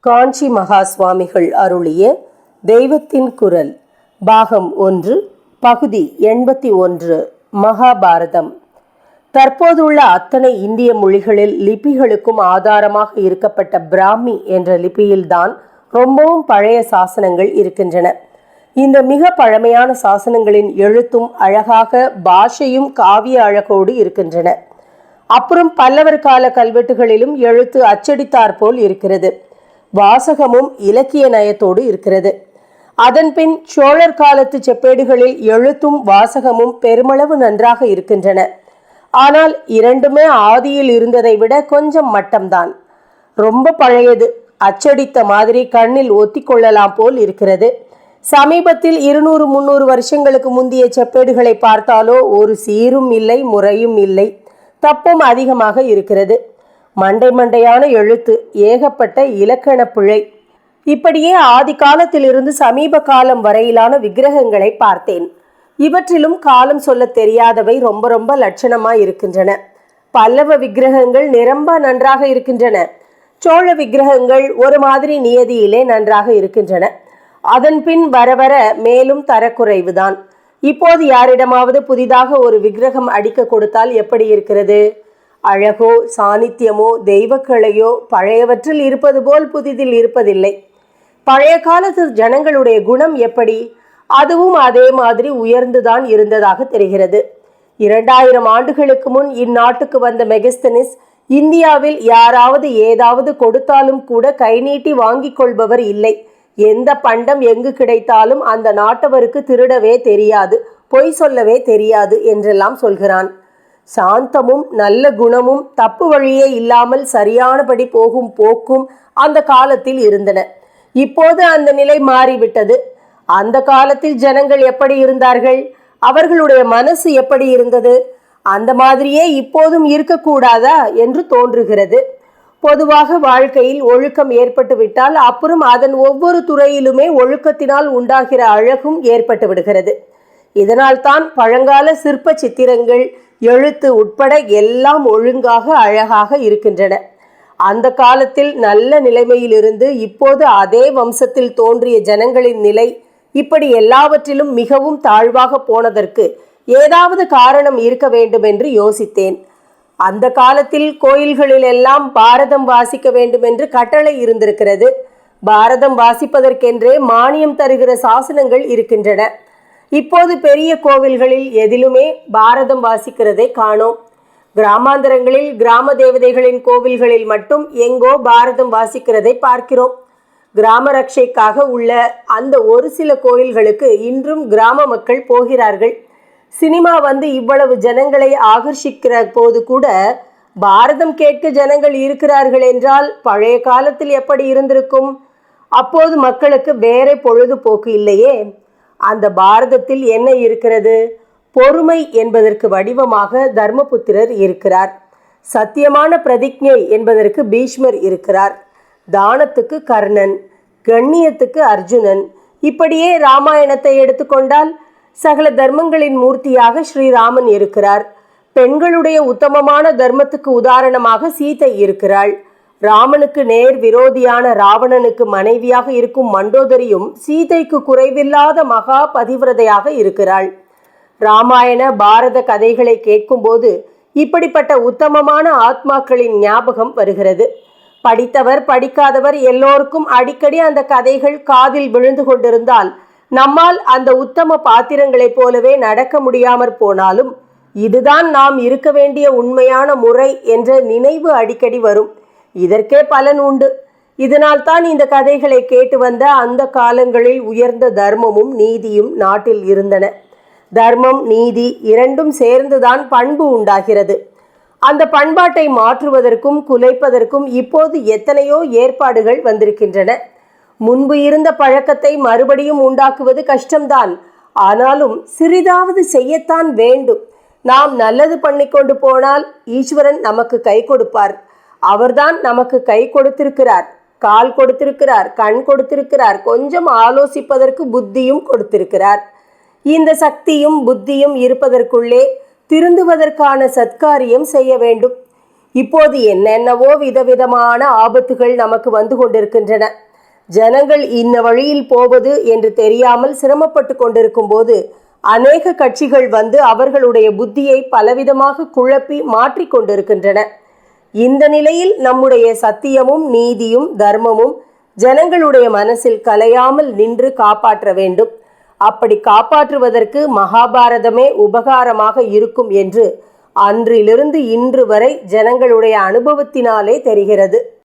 காஞ்சி மகா சுவாமிகள் அருளிய தெய்வத்தின் குரல் பாகம் ஒன்று பகுதி எண்பத்தி ஒன்று மகாபாரதம். தற்போதுள்ள அத்தனை இந்திய மொழிகளில் லிபிகளுக்கும் ஆதாரமாக இருக்கப்பட்ட பிராமி என்ற லிபியில்தான் ரொம்பவும் பழைய சாசனங்கள் இருக்கின்றன. இந்த மிக பழமையான சாசனங்களின் எழுத்தும் அழகாக பாஷையும் காவிய அழகோடு இருக்கின்றன. அப்புறம் பல்லவர் கால கல்வெட்டுகளிலும் எழுத்து அச்சடித்தாற் போல் இருக்கிறது. வாசகமும் இலக்கிய நயத்தோடு இருக்கிறது. அதன்பின் சோழர் காலத்து செப்பேடுகளில் எழுத்தும் வாசகமும் பெருமளவு நன்றாக இருக்கின்றன. ஆனால் இரண்டுமே ஆதியில் இருந்ததை விட கொஞ்சம் மட்டம்தான். ரொம்ப பழையது. அச்சடித்த மாதிரி கண்ணில் ஒத்திக்கொள்ளலாம் போல் இருக்கிறது. சமீபத்தில் இருநூறு முந்நூறு வருஷங்களுக்கு முந்தைய செப்பேடுகளை பார்த்தாலோ ஒரு சீரும் இல்லை முறையும் இல்லை. தப்பும் அதிகமாக இருக்கிறது. மண்டை மண்டையான எழுத்து ஏகப்பட்ட இலக்கண பிழை. இப்படியே ஆதி காலத்திலிருந்து சமீப காலம் வரையிலான விக்கிரகங்களை பார்த்தேன். இவற்றிலும் காலம் சொல்ல தெரியாதவை ரொம்ப ரொம்ப லட்சணமா இருக்கின்றன. பல்லவ விக்கிரகங்கள் நிரம்ப நன்றாக இருக்கின்றன. சோழ விக்கிரகங்கள் ஒரு மாதிரி நியதியிலே நன்றாக இருக்கின்றன. அதன் பின் வர வர மேலும் தரக்குறைவுதான். இப்போது யாரிடமாவது புதிதாக ஒரு விக்கிரகம் அடிக்க கொடுத்தால் எப்படி இருக்கிறது? அழகோ சாநித்தியமோ தெய்வக்கலையோ பழையவற்றில் இருப்பது போல் புதிதில் இருப்பதில்லை. பழைய காலத்து ஜனங்களுடைய குணம் எப்படி? அதுவும் அதே மாதிரி உயர்ந்துதான் இருந்ததாக தெரிகிறது. இரண்டாயிரம் ஆண்டுகளுக்கு முன் இந்நாட்டுக்கு வந்த மெகஸ்தனிஸ் இந்தியாவில் யாராவது ஏதாவது கொடுத்தாலும் கூட கை நீட்டி வாங்கிக் கொள்பவர் இல்லை. எந்த பண்டம் எங்கு கிடைத்தாலும் அந்த நாட்டவருக்கு திருடவே தெரியாது பொய் சொல்லவே தெரியாது என்றெல்லாம் சொல்கிறான். சாந்தமும் நல்ல குணமும் தப்பு வழியே இல்லாமல் சரியானபடி போகும் போக்கும் அந்த காலத்தில் இருந்தன. இப்போது அந்த நிலை மாறிவிட்டது. அந்த காலத்தில் ஜனங்கள் எப்படி இருந்தார்கள்? அவர்களுடைய மனசு எப்படி இருந்தது? அந்த மாதிரியே இப்போதும் இருக்கக்கூடாதா என்று தோன்றுகிறது. பொதுவாக வாழ்க்கையில் ஒழுக்கம் ஏற்பட்டு விட்டால் அப்புறம் அதன் ஒவ்வொரு துறையிலுமே ஒழுக்கத்தினால் உண்டாகிற அழகும் ஏற்பட்டு விடுகிறது இதனால் தான் பழங்கால சிற்ப சித்திரங்கள் எழுத்து உட்பட எல்லாம் ஒழுங்காக அழகாக இருக்கின்றன. அந்த காலத்தில் நல்ல நிலைமையிலிருந்து இப்போது அதே வம்சத்தில் தோன்றிய ஜனங்களின் நிலை இப்படி எல்லாவற்றிலும் மிகவும் தாழ்வாக போனதற்கு ஏதாவது காரணம் இருக்க வேண்டும் என்று யோசித்தேன். அந்த காலத்தில் கோயில்களில் எல்லாம் பாரதம் வாசிக்க வேண்டும் என்று கட்டளை இருந்திருக்கிறது. பாரதம் வாசிப்பதற்கென்றே மானியம் தருகிற சாசனங்கள் இருக்கின்றன. இப்போது பெரிய கோவில்களில் எதிலுமே பாரதம் வாசிக்கிறதை காணோம். கிராமாந்தரங்களில் கிராம தேவதைகளின் கோவில்களில் மட்டும் எங்கோ பாரதம் வாசிக்கிறதை பார்க்கிறோம். கிராம ரட்சைக்காக உள்ள அந்த ஒரு சில கோயில்களுக்கு இன்றும் கிராம மக்கள் போகிறார்கள். சினிமா வந்து இவ்வளவு ஜனங்களை ஆகர்ஷிக்கிற போது கூட பாரதம் கேட்க ஜனங்கள் இருக்கிறார்கள் என்றால் பழைய காலத்தில் எப்படி இருந்திருக்கும்? அப்போது மக்களுக்கு வேற பொழுதுபோக்கு இல்லையே. அந்த பாரதத்தில் என்ன இருக்கிறது? பொறுமை என்பதற்கு வடிவமாக தர்மபுத்திரர் இருக்கிறார். சத்தியமான பிரதிஜை என்பதற்கு பீஷ்மர் இருக்கிறார். தானத்துக்கு கர்ணன் கண்ணியத்துக்கு அர்ஜுனன். இப்படியே ராமாயணத்தை எடுத்துக்கொண்டால் சகல தர்மங்களின் மூர்த்தியாக ஸ்ரீராமன் இருக்கிறார். பெண்களுடைய உத்தமமான தர்மத்துக்கு உதாரணமாக சீதை இருக்கிறாள். ராமனுக்கு நேர் விரோதியான ராவணனுக்கு மனைவியாக இருக்கும் மண்டோதரியும் சீதைக்கு குறைவில்லாத மகா பதிவிரதையாக இருக்கிறாள். ராமாயண பாரத கதைகளை கேட்கும்போது இப்படிப்பட்ட உத்தமமான ஆத்மாக்களின் ஞாபகம் வருகிறது. படித்தவர் படிக்காதவர் எல்லோருக்கும் அடிக்கடி அந்த கதைகள் காதில் விழுந்து கொண்டிருந்தால் நம்மால் அந்த உத்தம பாத்திரங்களைப் போலவே நடக்க முடியாமற் போனாலும் இதுதான் நாம் இருக்க வேண்டிய உண்மையான முறை என்ற நினைவு அடிக்கடி வரும். இதற்கே பலன் உண்டு. இதனால் தான் இந்த கதைகளை கேட்டு வந்த அந்த காலங்களில் உயர்ந்த தர்மமும் நீதியும் நாட்டில் இருந்தன. தர்மம் நீதி இரண்டும் சேர்ந்துதான் பண்பு உண்டாகிறது. அந்த பண்பாட்டை மாற்றுவதற்கும் குலைப்பதற்கும் இப்போது எத்தனையோ ஏற்பாடுகள் வந்திருக்கின்றன. முன்பு இருந்த பழக்கத்தை மறுபடியும் உண்டாக்குவது கஷ்டம்தான். ஆனாலும் சிறிதாவது செய்யத்தான் வேண்டும். நாம் நல்லது பண்ணிக்கொண்டு போனால் ஈஸ்வரன் நமக்கு கை கொடுப்பார். அவர்தான் நமக்கு கை கொடுத்திருக்கிறார் கால் கொடுத்திருக்கிறார் கண் கொடுத்திருக்கிறார் கொஞ்சம் ஆலோசிப்பதற்கு புத்தியும் கொடுத்திருக்கிறார். இந்த சக்தியும் புத்தியும் இருப்பதற்குள்ளே திருந்துவதற்கான சத்காரியம் செய்ய வேண்டும். இப்போது என்னென்னவோ விதவிதமான ஆபத்துகள் நமக்கு வந்து கொண்டிருக்கின்றன. ஜனங்கள் இந்த வழியில் போவது என்று தெரியாமல் சிரமப்பட்டு கொண்டிருக்கும் போது அநேக கட்சிகள் வந்து அவர்களுடைய புத்தியை பலவிதமாக குழப்பி மாற்றிக்கொண்டிருக்கின்றன இந்த நிலையில் நம்முடைய சத்தியமும் நீதியும் தர்மமும் ஜனங்களுடைய மனசில் கலையாமல் நின்று காப்பாற்ற வேண்டும். அப்படி காப்பாற்றுவதற்கு மகாபாரதமே உபகாரமாக இருக்கும் என்று அன்றிலிருந்து இன்று வரை ஜனங்களுடைய அனுபவத்தினாலே தெரிகிறது.